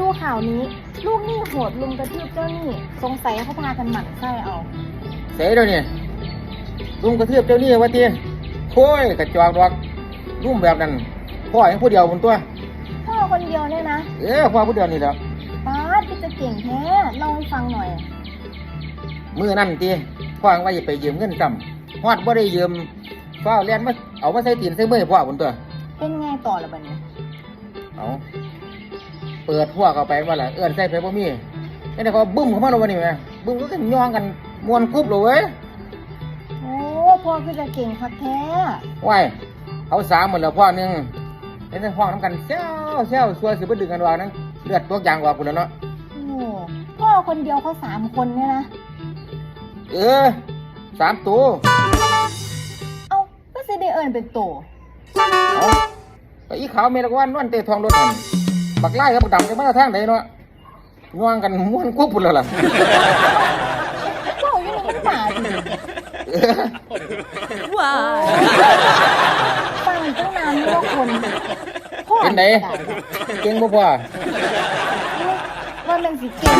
ดูข่าวนี้ ลูกหนี้โหดลุมกระทืบเจ้าหนี้สงสัยเขาพากันหมั่นไส้เอา เสยเดี๋ยวนี้ลุงกระเทือบเจ้าหนี่ว่าตีโค้ยกระจอกดอกลุมแบบนั้นพ่อยังผู้เดียวบนตัว พ่อคนเดียวเนี่ยนะเอ้พ่อผู้เดียวนี่แหละป้าดพี่จะเก่งแท้เล่าให้ฟังหน่อย มือนั่นตีพ่อว่าจะไปยืมเงินจำฮอดบ่ได้ยืมฟ้าวเลียนมาเอามาใส่ตีนใส่มือพ่อบนตัว เป็นไงต่อละบัดนี้ เอา เปิดพวกเข้าไปว่าล่ะเอื้อนใส่ไปบ่มีนี่แต่เขาบึ้มเข้ามาแล้ววันนี้แม่บึ้มก็กันย่องกันมวนกรุ๊บเลยเว้ยโอ้พ่อคือจะเก่งคักแท้ว้ายเขาสามหมดแล้วพ่อหนึงเห็นแต่พ่อน้ำกันเซ้วเซ้วชัวสิบ่ดึงกันว่านั้นเลือดตัวอย่างว่าพุ่นแล้วเนาะ โอ้พ่อคนเดียวเขาสามคนเนี่ยนะ เออสามตัวเอ้าก็จะได้เอิญเป็นโต เอาไปอีขาวเมลกวันนวลเตะทองรถนั่น บักไล่กับบักดำจะมาทางไหนเนาะย่องกันม้วนกรุ๊บพุ่นแล้วล่ะพ่ออยู่ในมันหมาดิเออฟังตั้งนานไม่ว่าคนพ่อเป็นไหนตายแล้วเก่งบ่พ่อว่ามันสิเก่ง